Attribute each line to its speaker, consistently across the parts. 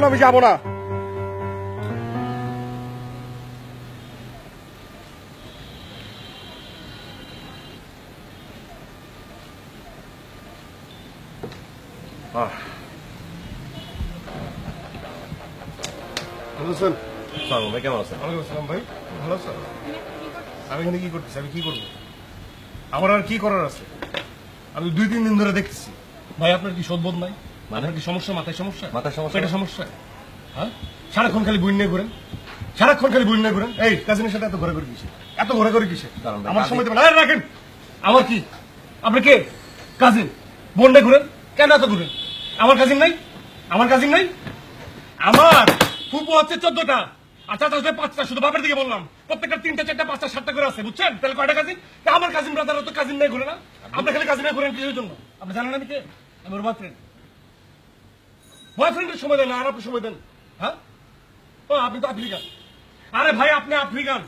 Speaker 1: জন্য আমি যাব না।
Speaker 2: সালাম ভাই কেমন আছেন?
Speaker 1: ওয়ালাইকুম আসসালাম ভাই। ভালো আমি এখানে কি করতেছি? আমি কি করব? আমার আর কি করার আছে? আমি দুই তিন দিন ধরে দেখতেছি। ভাই আপনার কি সদবোধ নাই? আপনার কি সমস্যা? মাথায় সমস্যা?
Speaker 2: মাথায় সমস্যা?
Speaker 1: পেটে সমস্যা? হ্যাঁ? সারাক্ষণ খালি বই নিয়ে ঘুরেন। সারাক্ষণ খালি বই নিয়ে ঘুরেন। এই কাজিনের সাথে এত ঘোরা করে কিসে এত ঘোরা করে কিসে আমার সময় দেবেন আরে রাখেন। আমার কি? আপনি কে? কাজিন। বোনডে ঘুরেন? কেন এত ঘুরেন? আমার কাজিন নাই? আমার কাজিন নাই? আমার ফুপু হচ্ছে চোদ্দটা। আচ্ছা আচ্ছা পাঁচটা। শুধু বাপের দিকে বললাম। প্রত্যেকটা তিনটা চারটা পাঁচটা সাতটা করে আছে। বুঝছেন? তাহলে কয়টা কাজিন? আমার কাজিন ব্রাদার তো কাজিন নাই ঘুরে না। আপনি খালি কাজিন ঘুরেন কিসের জন্য? আপনি জানেন আমি কে? আমি ওর বয়ফ্রেন্ড বয়ফ্রেন্ডের সময় দেন না, আর আপনি সময় দেন। হ্যাঁ? ও আপনি তো আফ্রিকান। আরে ভাই আপনি আফ্রিকান।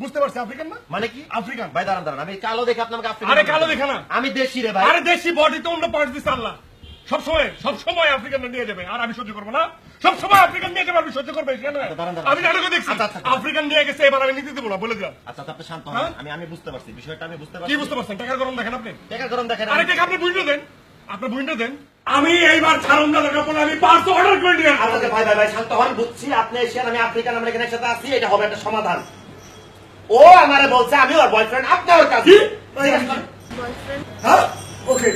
Speaker 1: বুঝতে পারছি আফ্রিকান না?
Speaker 2: মানে কি?
Speaker 1: আফ্রিকান।
Speaker 2: ভাই দাঁড়ান দাঁড়ান আমি কালো দেখে আপনাকে আফ্রিকা
Speaker 1: আরে কালো দেখে না।
Speaker 2: আমি দেশি রে ভাই।
Speaker 1: আরে দেশি বডি তো অন্য পার্ট দিচ্ছে আল্লাহ। সব সময় সব সময় আফ্রিকানরা নিয়ে যাবে আর আমি সহ্য করব না। সব সময় আফ্রিকান নিয়ে যাবে আমি সহ্য করব
Speaker 2: দাঁড়ান।
Speaker 1: আমি নাটকে দেখছি।
Speaker 2: আচ্ছা, আচ্ছা, আচ্ছা।
Speaker 1: আফ্রিকান নিয়ে গেছে এবার আমি নিতে দেবো না বলে দিলাম।
Speaker 2: আচ্ছা আচ্ছা, আপনি শান্ত
Speaker 1: হ্যাঁ?
Speaker 2: হন আমি আমি বুঝতে পারছি বিষয়টা আমি বুঝতে পারছি।
Speaker 1: কি বুঝতে পারছেন? টাকার গরম দেখেন আপনি?
Speaker 2: টাকার গরম দেখেন
Speaker 1: আরে টাকা আপনি বুঝতে দেন। আপনি বুঝতে দেন। আমি এইবার ছাড়ুন না টাকা পরে আমি পাঁচশো অর্ডার করে আসব।
Speaker 2: আচ্ছা ভাই ভাই ভাই শান্ত হন বুঝছি। আপনি এশিয়ান আমি আফ্রিকান আমরা এখানে একসাথে আছি এটা হবে একটা সমাধান। ও আমারে বলছে আমি ওর বয়ফ্রেন্ড আপনি ওর কাছে
Speaker 3: বয়ফ্রেন্ড
Speaker 1: হ্যাঁ? ওকে।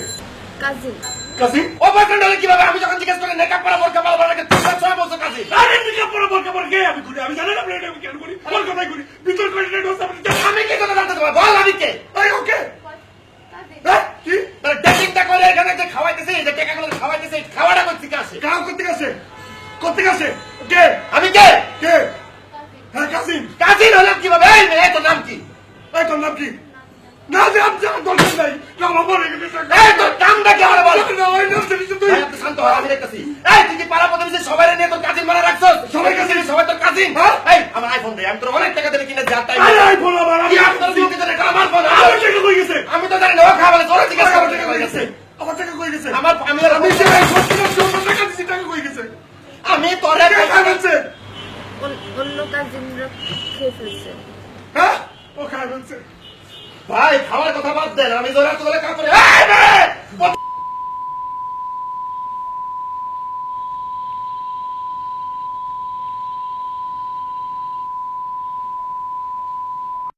Speaker 3: কাজিন
Speaker 1: কাসিম
Speaker 2: ও বয়ফ্রেন্ড হলে কীভাবে? আমি যখন জিজ্ঞেস করি নেকাপ পরা বোরকা পরা বলে তুই সব বলছো কাছে
Speaker 1: আরে নিকা পড়া বলকে পড় কে? আমি করি আমি জানি না আপনি এটা আমি কেন করি? আমার কথাই করি ভিতর করে এটা হচ্ছে
Speaker 2: আমি কি কথা জানতে তোমার বল আমি কে?
Speaker 1: ওকে
Speaker 3: কাজিন
Speaker 1: হ্যাঁ কি
Speaker 2: মানে ডেটিংটা করে এখানে যে খাওয়াইতেছে এই যে টাকাগুলো খাওয়াইতেছে খাওয়াটা করতে আসে?
Speaker 1: কাম করতে গেছে করতে গেছে কে?
Speaker 2: আমি কে?
Speaker 1: কে? হ্যাঁ কাসিম।
Speaker 2: কাজিন হলাম কীভাবে? এই মেয়ে তোর নাম কি?
Speaker 1: এই তোর নাম কি? না যে আমি জানা দরকার নাই। না আমার
Speaker 2: এই তোর নামটা কি আমার বল?
Speaker 1: না ওই নাম জানিস তুই
Speaker 2: শান্ত হন, আমি দেখতেছি। এই, তুই কি পাড়া প্রতিবেশী? সবাই নিয়ে তোর কাজিন বানা রাখছস? সবাই কাজিন, সবাই তোর কাজিন?
Speaker 1: হ্যাঁ?
Speaker 2: এই, আমার আইফোন দে, আমি তোর অনেক টাকা দিয়ে কিনে যার তাই
Speaker 1: আরে আইফোন আমার আমি
Speaker 2: কি আপনার বিয়ে আমার ফোন,
Speaker 1: আমার টাকা কই গেছে?
Speaker 2: আমি তো জানি না, ও বলে, তোরা জিজ্ঞেস
Speaker 1: আমার
Speaker 2: করো,
Speaker 1: গেছে? আমার টাকা কই গেছে?
Speaker 2: আমার আমি
Speaker 1: আমি ভাই সত্যি সত্যি টাকা দিছি টাকা কই গেছে?
Speaker 2: আমি তোরে
Speaker 1: কে খাইছে
Speaker 3: অন্য খেয়ে ফেলছে?
Speaker 1: হ্যাঁ? ও ফেলছে
Speaker 2: ভাই খাওয়ার কথা বাদ দেন আমি জোরে তোলে কাপড়ে!